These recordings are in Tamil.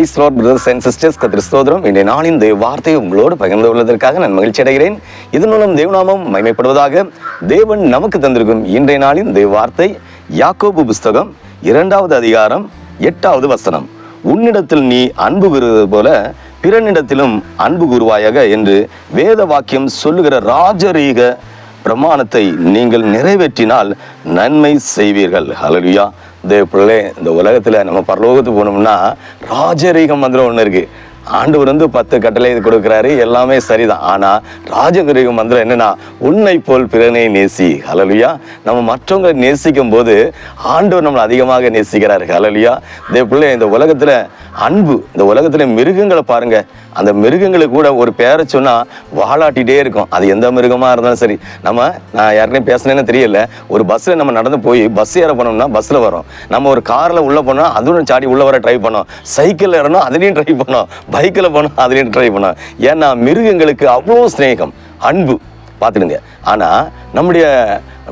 Praise lord brothers and sisters கத்திர ஸ்தோத்திரம். இன்றைய நாளின் தேவ வார்த்தையை உங்களோடு பகிர்ந்து கொள்வதற்காக நான் மகிழ்ச்சி அடைகிறேன். இதன் மூலம் தேவநாமம் மயமைப்படுவதாக தேவன் நமக்கு தந்திருக்கும் இன்றைய நாளின் தேவ வார்த்தை யாக்கோபு புஸ்தகம் இரண்டாவது அதிகாரம் எட்டாவது வசனம். உன்னிடத்தில் நீ அன்பு கூறுவது போல பிறனிடத்திலும் அன்பு கூறுவாயாக என்று வேத வாக்கியம் சொல்லுகிற ராஜரீக பிரமாணத்தை நீங்கள் நிறைவேற்றினால் நன்மை செய்வீர்கள். ஹalleluya தேவ பிள்ளை இந்த உலகத்துல நம்ம பரலோகத்துக்கு போனோம்னா ராஜரீக மந்திரம் ஒன்று இருக்கு. ஆண்டவர் வந்து பத்து கட்டளை இது கொடுக்குறாரு. எல்லாமே சரிதான். ஆனால் ராஜரீக மந்திரம் என்னன்னா உன்னை போல் பிறனை நேசி. ஹalleluya. நம்ம மற்றவங்களை நேசிக்கும் போது ஆண்டவர் நம்மளை அதிகமாக நேசிக்கிறார். ஹalleluya. இதே பிள்ளை இந்த உலகத்தில் அன்பு இந்த உலகத்தில் மிருகங்களை பாருங்க. அந்த மிருகங்களுக்கு கூட ஒரு பேரை சொன்னால் வாழாட்டிகிட்டே இருக்கும். அது எந்த மிருகமாக இருந்தாலும் சரி. நம்ம நான் யாருக்குமே பேசினேன்னு தெரியல. ஒரு பஸ்ஸில் நம்ம நடந்து போய் பஸ் ஏற போனோம்னா பஸ்ஸில் வரோம். நம்ம ஒரு காரில் உள்ளே போனா அதுவும் சாடி உள்ளே வர ட்ரை பண்ணோம். சைக்கிளில் ஏறணும் அதுலேயும் ட்ரை பண்ணோம். பைக்கில் போனால் அதுலேயும் ட்ரை பண்ணோம் ஏன்னா மிருகங்களுக்கு அவ்வளோ ஸ்நேகம் அன்பு. பார்த்துடுங்க ஆனால் நம்முடைய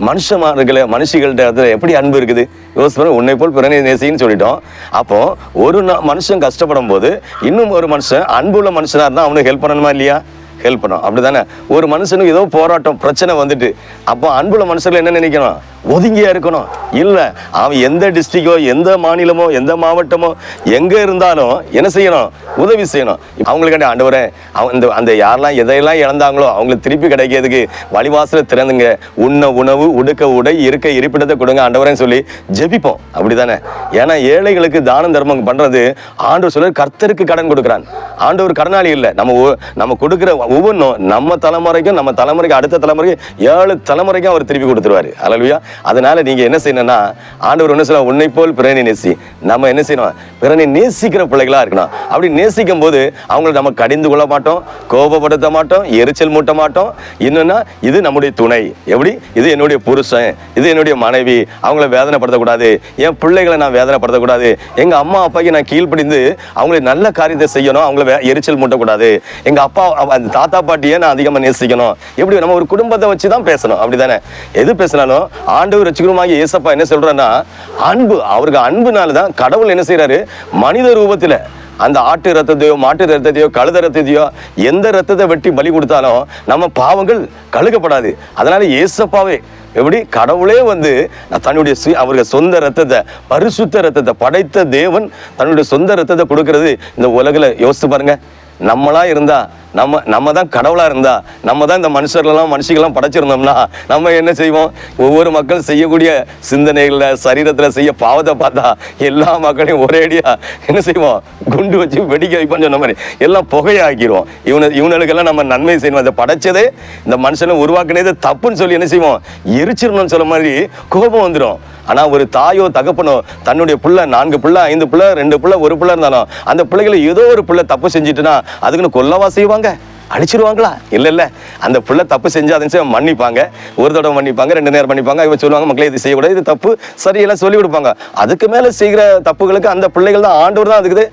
மனுஷமார்கள மனுஷிகள்கிட்ட இடத்துல எப்படி அன்பு இருக்குது? யோசிப்பேன் உன்னை போல் பிறனை நேசின்னு சொல்லிட்டோம். அப்போ ஒரு மனுஷன் கஷ்டப்படும் போது இன்னும் ஒரு மனுஷன் அன்புள்ள மனுஷனாக இருந்தால் அவனுக்கு ஹெல்ப் பண்ணணுமா இல்லையா? ஹெல்ப் பண்ணும். அப்படிதானே? ஒரு மனுஷனுக்கு ஏதோ போராட்டம் பிரச்சனை வந்துட்டு அப்போ அன்புள்ள மனுஷர்கள் என்ன நினைக்கணும்? ஒதுங்கியா இருக்கணும். இல்லை அவன் எந்த டிஸ்ட்ரிக்டோ எந்த மாநிலமோ எந்த மாவட்டமோ எங்க இருந்தாலும் என்ன செய்யணும்? உதவி செய்யணும். அவங்களுக்காண்டி ஆண்டவரே அவன் இந்த அந்த யாரெல்லாம் எதையெல்லாம் இழந்தாங்களோ அவங்களுக்கு திருப்பி கிடைக்கிறதுக்கு வழிவாசல திறந்துங்க. உண்ண உணவு உடுக்க உடை இருக்க இருப்பிடத்தை கொடுங்க ஆண்டவரேன்னு சொல்லி ஜெபிப்போம். அப்படிதானே? ஏன்னா ஏழைகளுக்கு தானம் தர்மம் பண்றது ஆண்டவர் சொல்ல கர்த்தருக்கு கடன் கொடுக்குறான். ஆண்டவர் கடனாளி இல்லை. நம்ம நம்ம கொடுக்குற ஒவ்வொன்றும் நம்ம தலைமுறைக்கும் நம்ம தலைமுறைக்கு அடுத்த தலைமுறைக்கு ஏழு தலைமுறைக்கும் அவர் திருப்பி கொடுத்துருவாரு. அலலுயா அதனால நீங்க என்ன செய்யணும்னா ஆண்டவர் என்ன சொல்ல உன்னை போல் பிறனை நேசி. நம்ம என்ன செய்யணும்? பிறனை நேசிக்கிற பிள்ளைகளா இருக்கணும். அப்படி நேசிக்கும் போது அவங்களை நம்ம கடிந்து கொள்ள மாட்டோம் கோபப்படுத்த மாட்டோம் எரிச்சல் மூட்ட மாட்டோம். என்னென்னா இது நம்முடைய துணை. எப்படி? இது என்னுடைய புருஷன் இது என்னுடைய மனைவி. அவங்கள வேதனைப்படுத்தக்கூடாது. என் பிள்ளைகளை நான் வேதனைப்படுத்தக்கூடாது. எங்கள் அம்மா அப்பாக்கு நான் கீழ்ப்படிந்து அவங்களை நல்ல காரியத்தை செய்யணும். அவங்கள வே- எரிச்சல் மூட்டக்கூடாது. எங்கள் அப்பா அந்த தாத்தா பாட்டியை நான் அதிகமாக நேசிக்கணும். எப்படி நம்ம ஒரு குடும்பத்தை வச்சு தான் பேசணும். அப்படிதானே? எது பேசினாலும் ஆண்டவர் ரசிகருமாகி ஏசப்பா என்ன சொல்கிறேன்னா அன்பு அவருக்கு அன்புனால தான் கடவுள் என்ன செய்கிறாரு மனித ரூபத்தில் அந்த ஆட்டு ரத்தத்தையோ மாட்டு ரத்தத்தையோ கழுத ரத்தத்தையோ எந்த ரத்தத்தை வெட்டி பலி கொடுத்தாலும் நம்ம பாவங்கள் கழுகப்படாது. அதனால ஏசப்பாவே எப்படி கடவுளே வந்து தன்னுடைய சுய- அவருக்கு சொந்த ரத்தத்தை பரிசுத்த ரத்தத்தை படைத்த தேவன் தன்னுடைய சொந்த ரத்தத்தை கொடுக்கறது. இந்த உலகில் யோசித்து பாருங்க. நம்மளா இருந்தா நம்ம நம்ம தான் கடவுளாக இருந்தா நம்ம தான் இந்த மனுஷர்களெல்லாம் மனுஷிகள்லாம் படைச்சிருந்தோம்னா நம்ம என்ன செய்வோம்? ஒவ்வொரு மக்கள் செய்யக்கூடிய சிந்தனைகளில் சரீரத்தில் செய்ய பாவத்தை பார்த்தா எல்லா மக்களையும் ஒரேடியாக என்ன செய்வோம்? குண்டு வச்சு வெடிக்க வைப்போம்னு சொன்ன மாதிரி எல்லாம் புகையாக்கிடுவோம். இவனு இவனுக்கெல்லாம் நம்ம நன்மை செய்யணும். அதை படைச்சதே இந்த மனுஷனை உருவாக்குனதே தப்புன்னு சொல்லி என்ன செய்வோம்? எரிச்சிடணும்னு சொல்ல மாதிரி கோபம் வந்துடும் ஆனால் ஒரு தாயோ தகப்பனோ தன்னுடைய புள்ள நான்கு பிள்ளை ஐந்து பிள்ளை ரெண்டு பிள்ளை ஒரு பிள்ளை இருந்தாலும் அந்த பிள்ளைகளை ஏதோ ஒரு பிள்ளை தப்பு செஞ்சுட்டுனா அதுக்குன்னு கொல்லவா செய்வாங்க அழிச்சிருவாங்களா இல்ல இல்ல. அந்த பிள்ளை தப்பு செஞ்சு அதை மன்னிப்பாங்க. ஒரு தடவை மன்னிப்பாங்க ரெண்டு நேரம் மன்னிப்பாங்க. இவங்க சொல்லுவாங்க மக்களே இது செய்யக்கூடாது. இது தப்பு. சரியெல்லாம் சொல்லி கொடுப்பாங்க. அதுக்கு மேல செய்கிற தப்புகளுக்கு அந்த பிள்ளைகள் தான் ஆண்டவர் தான் அதுக்கு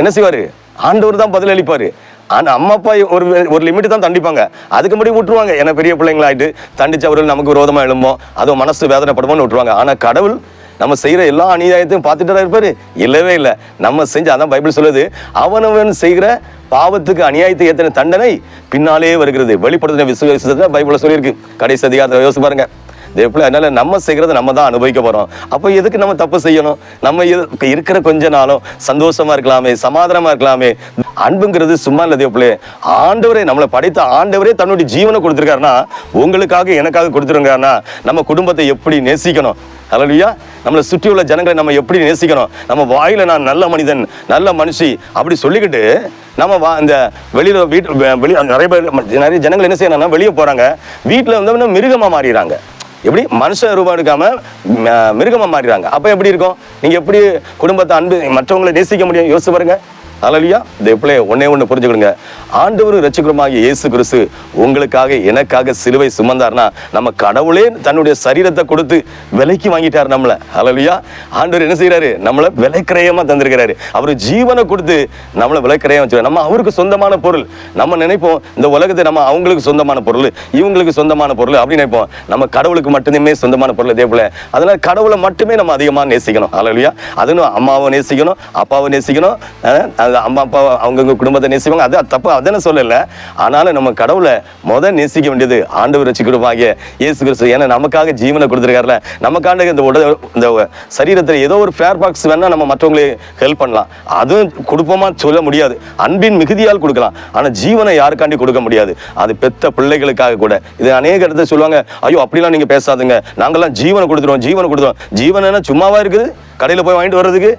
என்ன செய்வாரு? ஆண்டவர் தான் பதில் அளிப்பாரு. ஆனா அம்மா அப்பா ஒரு ஒரு லிமிட் தான் தண்டிப்பாங்க. அதுக்கு முன்னாடி விட்டுருவாங்க ஏன்னா பெரிய பிள்ளைங்களாயிட்டு தண்டிச்சு அவர்கள் நமக்கு விரோதமாக எழும்போம். அதுவும் மனசு வேதனைப்படுமோன்னு விட்டுருவாங்க ஆனா கடவுள் நம்ம செய்கிற எல்லா அநியாயத்தையும் பார்த்துட்டு இருப்பார். இல்லவே இல்லை. நம்ம செஞ்சு அதான் பைபிள் சொல்லுது அவனவன் செய்கிற பாவத்துக்கு அநியாயத்தை ஏற்றின தண்டனை பின்னாலே வருகிறது. வெளிப்படுத்தின விசுவாசத்தை பைபிளில் சொல்லியிருக்கு. கடைசி அதிகாரத்தை யோசிச்சு பாருங்க. தேவப்பிள்ளை அதனால நம்ம செய்கிறத நம்ம தான் அனுபவிக்க போகிறோம் அப்போ எதுக்கு நம்ம தப்பு செய்யணும்? நம்ம இருக்கிற கொஞ்ச நாளும் சந்தோஷமா இருக்கலாமே சமாதானமா இருக்கலாமே. அன்புங்கிறது சும்மா இல்லை தேவப்பிள்ளை ஆண்டவரே நம்மளை படைத்த ஆண்டவரே தன்னுடைய ஜீவனை கொடுத்துருக்காருன்னா உங்களுக்காக எனக்காக கொடுத்துருக்காருன்னா நம்ம குடும்பத்தை எப்படி நேசிக்கணும்? அலலியா நம்மளை சுற்றியுள்ள ஜனங்களை நம்ம எப்படி நேசிக்கணும்? நம்ம வாயில நான் நல்ல மனிதன் நல்ல மனுஷி அப்படி சொல்லிக்கிட்டு நம்ம வா இந்த வெளியில் வீட்டு வெளி நிறைய பேர் நிறைய ஜனங்கள் என்ன செய்யணும்னா வெளியே போகிறாங்க வீட்டில் வந்து மிருகமாக மாறிடுறாங்க. எப்படி? மனுஷ ரூபா எடுக்காமல் மிருகமாக மாறிடுறாங்க. அப்போ எப்படி இருக்கும்? நீங்கள் எப்படி குடும்பத்தை அன்பு மற்றவங்களை நேசிக்க முடியும்? யோசிச்சு பாருங்கள் அலலியா இந்த பிள்ளை ஒன்னே ஒன்று புரிஞ்சுக்கணுங்க ஆண்டவர் ரட்சகருமாகிய இயேசு கிறிஸ்து உங்களுக்காக எனக்காக சிலுவை சுமந்தார்னா நம்ம கடவுளே தன்னுடைய சரீரத்தை கொடுத்து விலைக்கு வாங்கிட்டார் நம்மளை. அலலியா ஆண்டவர் என்ன செய்கிறாரு நம்மளை விலைக்கிரயமாக தந்திருக்கிறாரு. அவர் ஜீவனை கொடுத்து நம்மளை விலைக்கிரயம் வச்சு நம்ம அவருக்கு சொந்தமான பொருள். நம்ம நினைப்போம் இந்த உலகத்தை நம்ம அவங்களுக்கு சொந்தமான பொருள் இவங்களுக்கு சொந்தமான பொருள் அப்படின்னு நினைப்போம். நம்ம கடவுளுக்கு மட்டுமே சொந்தமான பொருள் இதே போல. அதனால கடவுளை மட்டுமே நம்ம அதிகமாக நேசிக்கணும். அலலியா அதுன்னு அம்மாவை நேசிக்கணும் அப்பாவை நேசிக்கணும் அது அம்மா அப்பா அவங்கவுங்க குடும்பத்தை நேசிப்பாங்க. அது தப்பு அதனை சொல்லலை. ஆனாலும் நம்ம கடவுளை முத நேசிக்க வேண்டியது ஆண்டவர் ரசிக்கிறவாகிய இயேசு கிறிஸ்து. ஏன்னா நமக்காக ஜீவனை கொடுத்துருக்காருல. நமக்காக இந்த உடல் இந்த சரீரத்தில் ஏதோ ஒரு ஃபேர் பாக்ஸ் வேணால் நம்ம மற்றவங்களுக்கு ஹெல்ப் பண்ணலாம். அதுவும் கொடுப்போமா சொல்ல முடியாது. அன்பின் மிகுதியால் கொடுக்கலாம். ஆனால் ஜீவனை யாருக்காண்டி கொடுக்க முடியாது? அது பெத்த பிள்ளைகளுக்காக கூட. இது அநேக இடத்துல சொல்லுவாங்க ஐயோ அப்படிலாம் நீங்கள் பேசாதுங்க. நாங்கள்லாம் ஜீவனை கொடுத்துருவோம் ஜீவனை கொடுத்துருவோம். ஜீவனை சும்மாவா இருக்குது? கடையில் போய் வாங்கிட்டு வர்றதுக்கு?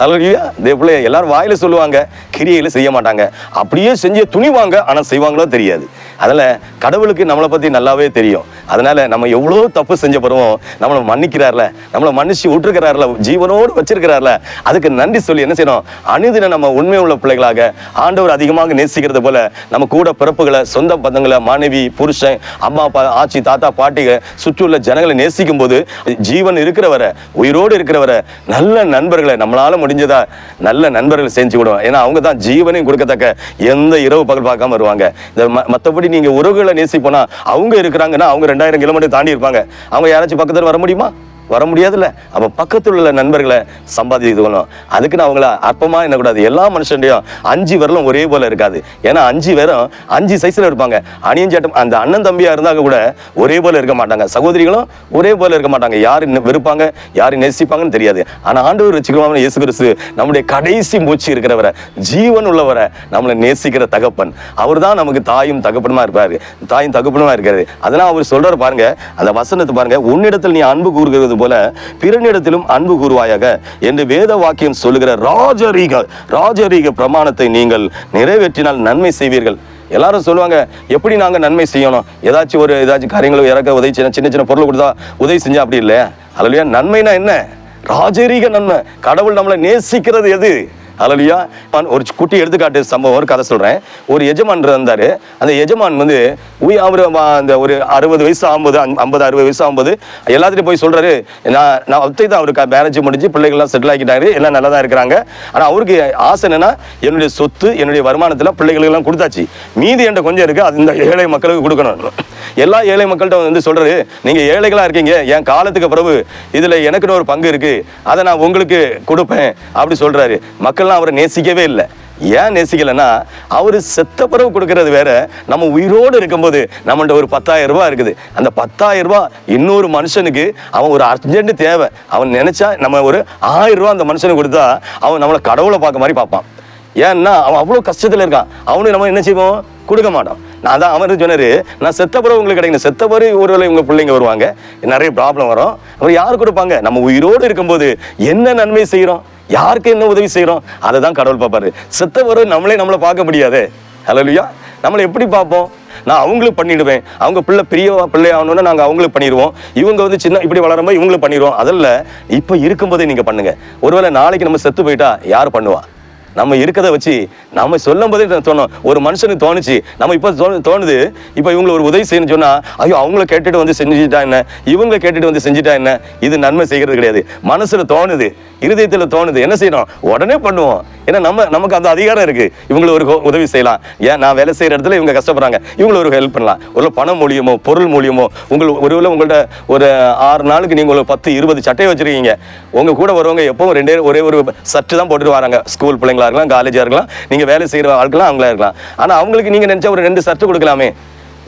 ஹலோயா இதே பிள்ளை எல்லாரும் வாயில சொல்லுவாங்க கிரியையில செய்ய மாட்டாங்க. அப்படியே செஞ்சு துணிவாங்க ஆனா செய்வாங்களோ தெரியாது. அதில் கடவுளுக்கு நம்மளை பற்றி நல்லாவே தெரியும். அதனால நம்ம எவ்வளோ தப்பு செஞ்ச பிறவும் நம்மளை மன்னிக்கிறார்ல நம்மளை மன்னிச்சு விட்டுருக்கிறார்ல ஜீவனோடு வச்சிருக்கிறார்ல அதுக்கு நன்றி சொல்லி என்ன செய்யணும்? அணுதின நம்ம உண்மை உள்ள பிள்ளைகளாக ஆண்டவர் அதிகமாக நேசிக்கிறது போல நம்ம கூட பிறப்புகளை சொந்த பந்தங்களை மனைவி புருஷன் அம்மா அப்பா ஆச்சி தாத்தா பாட்டிக சுற்றியுள்ள ஜனங்களை நேசிக்கும் போது ஜீவன் இருக்கிறவரை உயிரோடு இருக்கிறவரை நல்ல நண்பர்களை நம்மளால முடிஞ்சதா நல்ல நண்பர்களை செஞ்சு விடுவோம் ஏன்னா அவங்க தான் ஜீவனையும் கொடுக்கத்தக்க எந்த இரவு பகல் பார்க்காம வருவாங்க. இந்த மற்றபடி மற்றபடி நீங்கள் உறவுகளை நேசிப்போனா அவங்க இருக்கிறாங்கன்னா அவங்க ரெண்டாயிரம் கிலோமீட்டர் தாண்டி இருப்பாங்க. அவங்க யாராச்சும் பக்கத்தில் வர முடியுமா? வர முடியாதுல்ல. அப்ப பக்கத்தில் உள்ள நண்பர்களை சம்பாதிக்கணும் அதுக்கு நான் அவங்கள அற்பமா என்னக்கூடாது எல்லா மனுஷன்டையும் அஞ்சு விரலும் ஒரே போல இருக்காது. ஏன்னா அஞ்சு பேரும் அஞ்சு சைஸ்ல இருப்பாங்க. அணியன் சேட்டம் அந்த அண்ணன் தம்பியா இருந்தாங்க கூட ஒரே போல இருக்க மாட்டாங்க. சகோதரிகளும் ஒரே போல இருக்க மாட்டாங்க. யார் வெறுப்பாங்க யார் நேசிப்பாங்கன்னு தெரியாது. ஆனா ஆண்டவர் வச்சுக்கிறோம் இயேசு கிறிஸ்து நம்முடைய கடைசி மூச்சு இருக்கிறவரை ஜீவன் உள்ளவரை நம்மளை நேசிக்கிற தகப்பன். அவர் தான் நமக்கு தாயும் தகப்பனுமா இருப்பாரு. தாயும் தகப்பனுமா இருக்காரு அதெல்லாம் அவர் சொல்றாரு பாருங்க. அந்த வசனத்தை பாருங்க. உன்னிடத்தில் நீ அன்பு கூறுகிறது போல பிறனிடத்திலும் அன்பு கூறுவாயாக என்று வேத வாக்கியம் சொல்லுகிற ராஜரீக ராஜரீக பிரமாணத்தை நீங்கள் நிறைவேற்றினால் நன்மை செய்வீர்கள். எல்லாரும் சொல்லுவாங்க எப்படி நாங்க நன்மை செய்யணும்? ஏதாச்சும் ஒரு ஏதாச்சும் காரியங்களும் இறக்க உதவி செய்யணும் சின்ன சின்ன பொருள் கொடுத்தா உதவி செஞ்சா அப்படி இல்லை அல்லையா நன்மைனா என்ன? ராஜரீக நன்மை. கடவுள் நம்மளை நேசிக்கிறது எது? அலலியா ஒரு குட்டி எடுத்துக்காட்டு சம்பவம் ஒரு கதை சொல்கிறேன் ஒரு எஜமான் இருந்தார். அந்த எஜமான் வந்து உய் அவர் அந்த ஒரு அறுபது வயசு ஐம்பது ஐம்பது அறுபது வயசு ஐம்பது எல்லாத்துலையும் போய் சொல்கிறாரு நான் நான் ஒத்தை தான் அவருக்கு மேரேஜ் முடிஞ்சு பிள்ளைகள்லாம் செட்டில் ஆக்கிட்டாரு எல்லாம் நல்லா தான் இருக்கிறாங்க. ஆனால் அவருக்கு ஆசை என்னென்னா என்னுடைய சொத்து என்னுடைய வருமானத்தில் பிள்ளைகளுக்கு எல்லாம் கொடுத்தாச்சு. மீதி என்கிட்ட கொஞ்சம் இருக்கு அது இந்த ஏழை மக்களுக்கு கொடுக்கணும். எல்லா ஏழை மக்கள்கிட்ட வந்து சொல்கிறாரு நீங்கள் ஏழைகளாக இருக்கீங்க என் காலத்துக்கு பிறகு இதில் எனக்குன்னு ஒரு பங்கு இருக்குது அதை நான் உங்களுக்கு கொடுப்பேன். அப்படி சொல்கிறாரு மக்கள் மக்கள்லாம் அவரை நேசிக்கவே இல்லை. ஏன் நேசிக்கலைன்னா அவரு செத்த பிறகு கொடுக்கறது வேற. நம்ம உயிரோடு இருக்கும்போது நம்மள்ட்ட ஒரு பத்தாயிரம் ரூபாய் இருக்குது. அந்த பத்தாயிரம் ரூபாய் இன்னொரு மனுஷனுக்கு அவன் ஒரு அர்ஜென்ட் தேவை. அவன் நினைச்சா நம்ம ஒரு ஆயிரம் ரூபாய் அந்த மனுஷனுக்கு கொடுத்தா அவன் நம்மளை கடவுளை பார்க்க மாதிரி பார்ப்பான். ஏன்னா அவன் அவ்வளோ கஷ்டத்தில் இருக்கான். அவனுக்கு நம்ம என்ன செய்வோம்? கொடுக்க மாட்டோம். நான் தான் அவரு சொன்னாரு நான் செத்த பிறகு உங்களுக்கு கிடைக்கணும். செத்த பிறகு ஒருவேளை உங்கள் பிள்ளைங்க வருவாங்க. நிறைய ப்ராப்ளம் வரும். அவர் யார் கொடுப்பாங்க? நம்ம உயிரோடு இருக்கும்போது என்ன நன்மை செய்கிறோம் யாருக்கு என்ன உதவி செய்கிறோம் அதை தான் கடவுள் பார்ப்பாரு. செத்த பிறகு நம்மளே நம்மளை பார்க்க முடியாது. ஹலோ இல்லையா நம்மளை எப்படி பார்ப்போம்? நான் அவங்களுக்கு பண்ணிடுவேன். அவங்க பிள்ளை பெரிய பிள்ளை ஆகணும்னா நாங்கள் அவங்களுக்கு பண்ணிடுவோம். இவங்க வந்து சின்ன இப்படி வளரும்போது இவங்களுக்கு பண்ணிடுவோம். அதில் இப்போ இருக்கும்போதே நீங்கள் பண்ணுங்க. ஒருவேளை நாளைக்கு நம்ம செத்து போயிட்டா யார் பண்ணுவா? நம்ம இருக்கதை வச்சு நம்ம சொல்லும் போதே தோணும். ஒரு மனுஷனுக்கு தோணுச்சு நம்ம இப்போ தோணு தோணுது இப்போ இவங்களை ஒரு உதவி செய்யணும்னு சொன்னால் ஐயோ அவங்கள கேட்டுட்டு வந்து செஞ்சுட்டா என்ன? இவங்களை கேட்டுட்டு வந்து செஞ்சுட்டா என்ன? இது நன்மை செய்கிறது கிடையாது. மனசில் தோணுது இருதயத்தில் தோணுது என்ன செய்யணும்? உடனே பண்ணுவோம். ஏன்னா நம்ம நமக்கு அந்த அதிகாரம் இருக்குது இவங்களை ஒரு உதவி செய்யலாம். ஏன்? நான் வேலை செய்கிற இடத்துல இவங்க கஷ்டப்படுறாங்க. இவங்களை ஒரு ஹெல்ப் பண்ணலாம். ஒரு பணம் மூலியமோ பொருள் மூலியமோ உங்கள் ஒரு உங்கள்கிட்ட ஒரு ஆறு நாளுக்கு நீங்கள் ஒரு பத்து இருபது சட்டையை வச்சுருக்கீங்க. உங்கள் கூட வருவங்க எப்பவும் ரெண்டே ஒரே ஒரு சட்டு தான் போட்டுட்டு வராங்க. ஸ்கூல் பிள்ளைங்க பிள்ளைங்களா இருக்கலாம் காலேஜாக இருக்கலாம் நீங்க வேலை செய்யற ஆட்களாம் அவங்களா இருக்கலாம். ஆனா அவங்களுக்கு நீங்க நினச்சா ஒரு ரெண்டு சர்ட்டு கொடுக்கலாமே.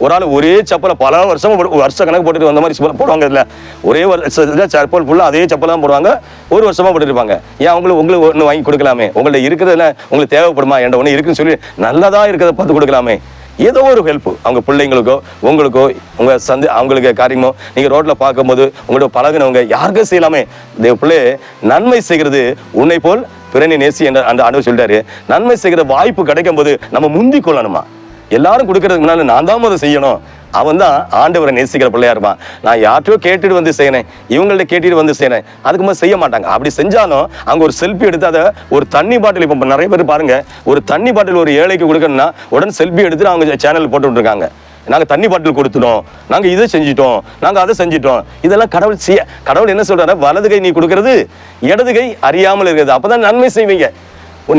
ஒரு ஆள் ஒரே செப்பலை பல வருஷம் வருஷ கணக்கு போட்டுட்டு வந்த மாதிரி போடுவாங்க இதில். ஒரே வருஷத்தில் செப்பல் ஃபுல்லாக அதே செப்பல் தான் போடுவாங்க. ஒரு வருஷமா போட்டுருப்பாங்க ஏன் அவங்களுக்கு உங்களுக்கு ஒன்று வாங்கி கொடுக்கலாமே? உங்கள்ட்ட இருக்கிறதுல உங்களுக்கு தேவைப்படுமா? என்கிட்ட ஒன்று இருக்குன்னு சொல்லி நல்லதா இருக்கிறத பார்த்து கொடுக்கலாமே. ஏதோ ஒரு ஹெல்ப் அவங்க பிள்ளைங்களுக்கோ உங்களுக்கோ உங்க சந்தி அவங்களுக்கு காரியமோ நீங்க ரோட்ல பார்க்கும்போது உங்களோட பழகுனவங்க யாருக்கும் செய்யலாமே. தேவ பிள்ளையே நன்மை செய்கிறது உன்னை போல் பிறனை நேசி என்ற அந்த அனுபவம் சொல்லிட்டாரு. நன்மை செய்கிற வாய்ப்பு கிடைக்கும் போது நம்ம முந்தி கொள்ளணுமா? எல்லாரும் கொடுக்கறதுக்கு முன்னால நான் தான் முதல்ல செய்யணும். அவன் தான் ஆண்டவரை நேசிக்கிற பிள்ளையா இருப்பான். நான் யார்ட்டையோ கேட்டுட்டு வந்து செய்யறேன். இவங்கள்ட்ட கேட்டுட்டு வந்து செய்யறேன். அதுக்கு மேலே செய்ய மாட்டாங்க. அப்படி செஞ்சாலும் அங்கே ஒரு செல்ஃபி எடுத்து அதை ஒரு தண்ணி பாட்டில் இப்போ நிறைய பேர் பாருங்க. ஒரு தண்ணி பாட்டில் ஒரு ஏழைக்கு கொடுக்கணும்னா உடனே செல்ஃபி எடுத்து அவங்க சேனல் போட்டு விட்டுருக்காங்க. நாங்கள் தண்ணி பாட்டில் கொடுத்துட்டோம். நாங்கள் இதை செஞ்சிட்டோம். நாங்கள் அதை செஞ்சிட்டோம். இதெல்லாம் கடவுள் செய்ய கடவுள் என்ன சொல்றாரு வலது கை நீ கொடுக்கறது இடது கை அறியாமல் இருக்கிறது. அப்பதான் நன்மை செய்வீங்க.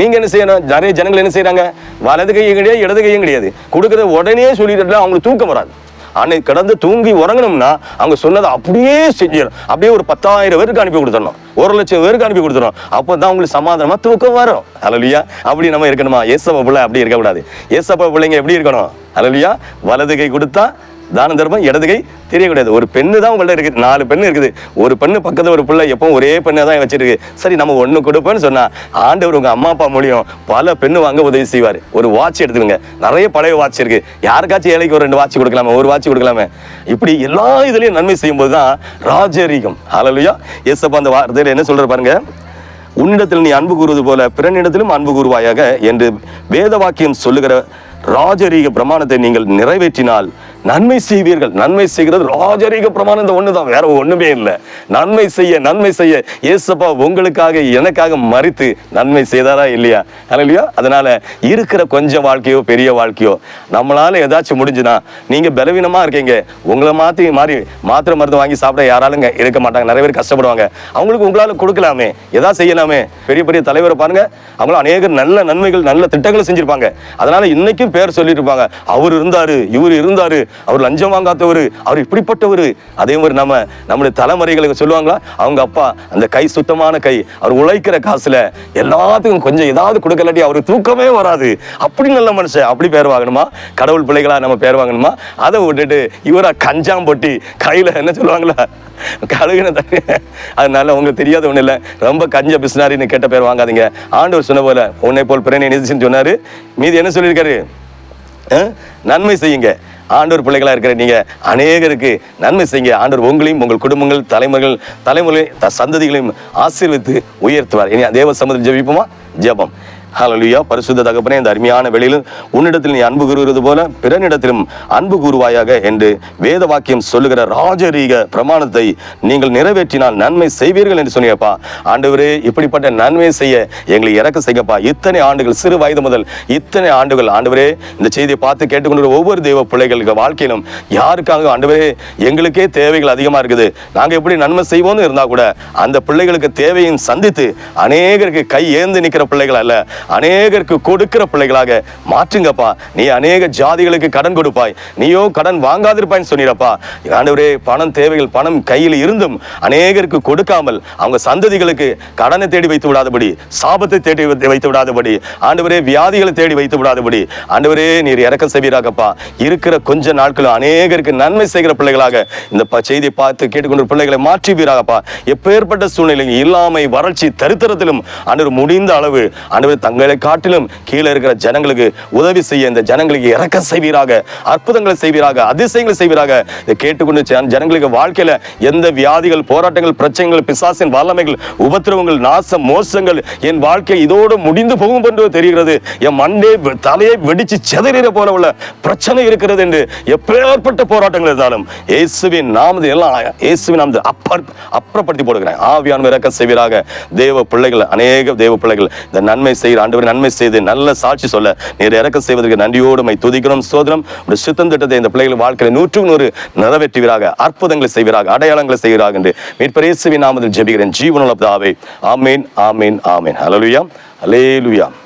நீங்கள் என்ன செய்யணும்? நிறைய ஜனங்கள் என்ன செய்கிறாங்க வலது கையும் கிடையாது இடது கையும் கிடையாது. கொடுக்குறத உடனே சொல்லிட்டு அவங்களுக்கு தூக்கம் வராது. அன்னைக்கு கிடந்து தூங்கி உறங்கணும்னா அவங்க சொன்னதை அப்படியே செஞ்சிடும் அப்படியே ஒரு பத்தாயிரம் பேருக்கு அனுப்பி கொடுத்துடணும். ஒரு லட்சம் பேருக்கு அனுப்பி கொடுத்துடணும். அப்போ தான் உங்களுக்கு சமாதானமாக தூக்கம் வரும். அலலியா அப்படி நம்ம இருக்கணுமா? ஏசப்பா பிள்ளை அப்படி இருக்கக்கூடாது. ஏசப்பா பிள்ளைங்க எப்படி இருக்கணும்? அலலியா வலது கை கொடுத்தா தான தர்மம் இடதுகை தெரியக்கூடாது ஒரு பெண்ணு தான் உங்கள்ட்ட இருக்குது. நாலு பெண்ணு இருக்குது. ஒரு பெண்ணு பக்கத்தில் ஒரு பிள்ளை எப்பவும் ஒரே பெண்ணை தான் வச்சிருக்கு. சரி நம்ம ஒன்று கொடுப்போம்னு சொன்னால் ஆண்டவர் உங்கள் அம்மா அப்பா மூலியம் பல பெண்ணு வாங்க உதவி செய்வார். ஒரு வாட்ச் எடுத்துக்கோங்க. நிறைய பழைய வாட்ச் இருக்குது யாருக்காச்சும் ஏழைக்கு ஒரு ரெண்டு வாட்ச் கொடுக்கலாமே? ஒரு வாட்ச் கொடுக்கலாமே? இப்படி எல்லா இதுலேயும் நன்மை செய்யும் போது தான் ராஜரீகம். எஸ் இயேசப்பா அந்த வார்த்தையில் என்ன சொல்கிற பாருங்க? உன்னிடத்தில் நீ அன்பு கூறுவது போல பிறனிடத்திலும் அன்பு கூறுவாயாக என்று வேத வாக்கியம் சொல்லுகிற ராஜரீக பிரமாணத்தை நீங்கள் நிறைவேற்றினால் நன்மை செய்வீர்கள். நன்மை செய்கிறது ராஜரீக பிரமாணம் இந்த தான் வேற ஒன்றுமே இல்லை. நன்மை செய்ய நன்மை செய்ய ஏசப்பா உங்களுக்காக எனக்காக மறித்து நன்மை செய்தாரா இல்லையா? இல்லையா அதனால இருக்கிற கொஞ்சம் வாழ்க்கையோ பெரிய வாழ்க்கையோ நம்மளால ஏதாச்சும் முடிஞ்சுனா நீங்க பலவீனமா இருக்கீங்க. உங்களை மாத்தி மாறி மாத்திரை மருந்து வாங்கி சாப்பிட யாராலும் இருக்க மாட்டாங்க. நிறைய பேர் கஷ்டப்படுவாங்க. அவங்களுக்கு உங்களால கொடுக்கலாமே. எதா செய்யலாமே. பெரிய பெரிய தலைவரை பாருங்க. அவங்களும் அநேக நல்ல நன்மைகள் நல்ல திட்டங்களை செஞ்சிருப்பாங்க. அதனால இன்னைக்கும் பேர் சொல்லிட்டு இருப்பாங்க. அவர் இருந்தாரு இவர் இருந்தாரு அவர் லஞ்சம் வாங்காதவர் அவர் இப்படிப்பட்டவர். அதே மாதிரி நம்ம நம்முடைய தலைமுறைகளுக்கு சொல்லுவாங்களா? அவங்க அப்பா அந்த கை சுத்தமான கை அவர் உழைக்கிற காசுல எல்லாத்துக்கும் கொஞ்சம் ஏதாவது கொடுக்கலாட்டி அவருக்கு தூக்கமே வராது. அப்படி நல்ல மனுஷன் அப்படி பேர் வாங்கணுமா? கடவுள் பிள்ளைகளா நம்ம பேர் வாங்கணுமா? அதை விட்டுட்டு இவரா கஞ்சாம் பொட்டி கையில என்ன சொல்லுவாங்களா? கழுகுன தண்ணி. அதனால உங்களுக்கு தெரியாத ஒண்ணு இல்லை. ரொம்ப கஞ்ச பிசினாரின்னு கேட்ட பேர் வாங்காதீங்க. ஆண்டவர் சொன்ன போல உன்னை போல் பிறனை நிதிச்சுன்னு சொன்னாரு. மீதி என்ன சொல்லியிருக்காரு? நன்மை செய்யுங்க. ஆண்டோர் பிள்ளைகளா இருக்கிற நீங்க அநேகருக்கு நன்மை செய்யுங்க. ஆண்டோர் உங்களையும் உங்கள் குடும்பங்கள் தலைமுறைகள் தலைமுறை த- சந்ததிகளையும் ஆசீர்வித்து உயர்த்துவார். இனி தேவ சமுதிரம் ஜெபிப்போமா? ஜெபம். ஹalleluya. பரிசுத்த தகப்பனே இந்த அருமையான வெளியிலும் உன்னிடத்தில் நீ அன்பு கூறுவது போல பிறனிடத்திலும் அன்பு கூறுவாயாக என்று வேத வாக்கியம் சொல்லுகிற ராஜரீக பிரமாணத்தை நீங்கள் நிறைவேற்றினால் நன்மை செய்வீர்கள் என்று சொன்னியப்பா. ஆண்டவரே இப்படிப்பட்ட நன்மை செய்ய எங்களை இறக்க செய்யப்பா. இத்தனை ஆண்டுகள் சிறு வயது முதல் இத்தனை ஆண்டுகள் ஆண்டவரே இந்த செய்தியை பார்த்து கேட்டுக்கொண்டு ஒவ்வொரு தெய்வ பிள்ளைகளுக்கு வாழ்க்கையிலும் யாருக்காக ஆண்டவரே எங்களுக்கே தேவைகள் அதிகமாக இருக்குது. நாங்கள் எப்படி நன்மை செய்வோம்னு இருந்தால் கூட அந்த பிள்ளைகளுக்கு தேவையும் சந்தித்து அநேகருக்கு கை ஏந்து நிற்கிற பிள்ளைகள் அல்ல. அநேகருக்கு கொடுக்கிற பிள்ளைகளாக மாற்றுங்கப்பா. நீ அநேக ஜாதிகளுக்கு கடன் கொடுப்பாய். நீயோ கடன் வாங்காதிருப்பாய்ன்னு சொன்னீரப்பா. ஆண்டவரே பணம் தேவைகள் பணம் கையில் இருந்தும் அநேகருக்கு கொடுக்காமல் அவங்க சந்ததிகளுக்கு கடனை தேடி வைத்து விடாதபடி சாபத்தை தேடி வைத்து- விடாதபடி ஆண்டவரே வியாதிகளை தேடி வைத்து விடாதபடி ஆண்டவரே நீர் இறக்கம் செய்வீராகப்பா. இருக்கிற கொஞ்ச நாட்களும் அநேகருக்கு நன்மை செய்கிற பிள்ளைகளாக இந்த செய்தியை பார்த்து கேட்டுக்கொண்டு பிள்ளைகளை மாற்றுவீராகப்பா. எப்பேற்பட்ட சூழ்நிலை இல்லாமை வறட்சி தரித்திரத்திலும் ஆண்டவர் முடிந்த அளவு ஆண்டவர் தங்களை காட்டிலும் கீழே இருக்கிற ஜனங்களுக்கு உதவி செய்ய இந்த ஜனங்களுக்கு இறக்க செய்வீராக அற்புதங்களை செய்வீராக அதிசயங்களை செய்வீராக. இதை கேட்டுக்கொண்டு ஜனங்களுக்கு வாழ்க்கையில எந்த வியாதிகள் போராட்டங்கள் பிரச்சனைகள் பிசாசின் வல்லமைகள் உபத்திரவங்கள் நாசம் மோசங்கள் என் வாழ்க்கை இதோடு முடிந்து போகும் என்று தெரிகிறது. என் மண்டே தலையை வெடிச்சு செதறிற போல உள்ள பிரச்சனை இருக்கிறது என்று எப்பேற்பட்ட போராட்டங்கள் இருந்தாலும் இயேசுவின் நாமது எல்லாம் இயேசுவின் நாமது அப்பர் அப்புறப்படுத்தி போடுகிறேன். ஆவியான இறக்க செய்வீராக. தேவ பிள்ளைகள் அநேக தேவ பிள்ளைகள் இந்த நன்மை செய்கிற ஆண்டவர் நன்மை செய்து நல்ல சாட்சி சொல்ல. நீர் இறக்க செய்வதற்கு நன்றியோடு மை துதிக்கிறோம் சோதனம். ஒரு சித்தம் திட்டத்தை இந்த பிள்ளைகள் வாழ்க்கையில் நூற்றுக்கு நூறு நிறைவேற்றுவீராக அற்புதங்களை செய்வீராக அடையாளங்களை செய்கிறார்கள் என்று மீட்பரேசுவின் நாமத்தில் ஜெபிக்கிறேன். ஜீவனுள்ள பிதாவே. ஆமேன் ஆமேன் ஆமேன். அலலுயா ஹalleluya